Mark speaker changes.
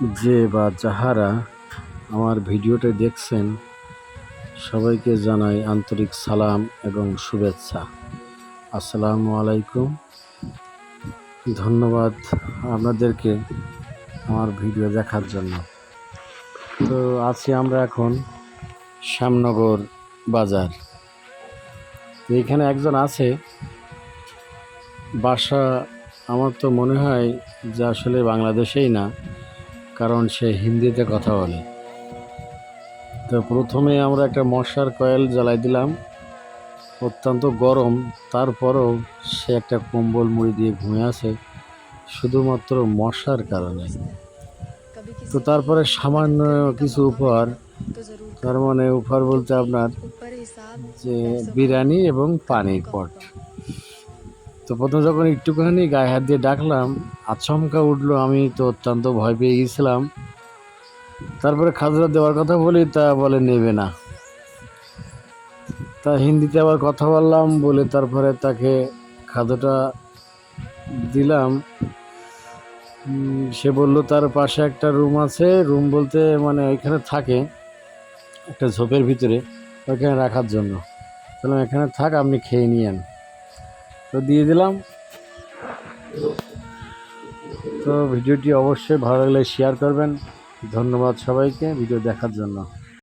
Speaker 1: যে বা যাহারা আমার ভিডিওটি দেখছেন, সবাইকে জানাই আন্তরিক সালাম এবং শুভেচ্ছা। আসসালামু আলাইকুম। ধন্যবাদ আপনাদেরকে আমার ভিডিও দেখার জন্য। তো আছি আমরা এখন শ্যামনগর বাজার। এখানে একজন আছে। বাসা আমার তো মনে হয় যে আসলে বাংলাদেশেই না। কারণ সে হিন্দিতে কথা বলে। তো প্রথমে আমরা একটা মশার কয়েল জ্বালাই দিলাম। অত্যন্ত গরম, তারপরেও সে একটা কম্বল মুড়ি দিয়ে ঘুমিয়ে আছে, শুধুমাত্র মশার কারণে। তো তারপরে সামান্য কিছু উপহার, তার মানে উপহার বলতে আপনার যে বিরিয়ানি এবং পানির পট। তো প্রথম যখন একটুখানি গায়ে হাত দিয়ে ডাকলাম, আচমকা উঠল, আমি তো অত্যন্ত ভয় পেয়ে গেছিলাম। তারপরে খাজরা দেওয়ার কথা বলি, তা বলে নেবে না। তা হিন্দিতে আবার কথা বললাম, বলে তারপরে তাকে খাদ্যটা দিলাম। সে বলল, তার পাশে একটা রুম আছে। রুম বলতে মানে ওইখানে থাকে একটা ঝোপের ভিতরে, ওইখানে রাখার জন্য। তাহলে এখানে থাক, আপনি খেয়ে নিয়েন তো দিয়ে দিলাম। তো ভিডিওটি অবশ্যই ভালো লাগলে শেয়ার করবেন। ধন্যবাদ সবাইকে, ভিডিও দেখার জন্য।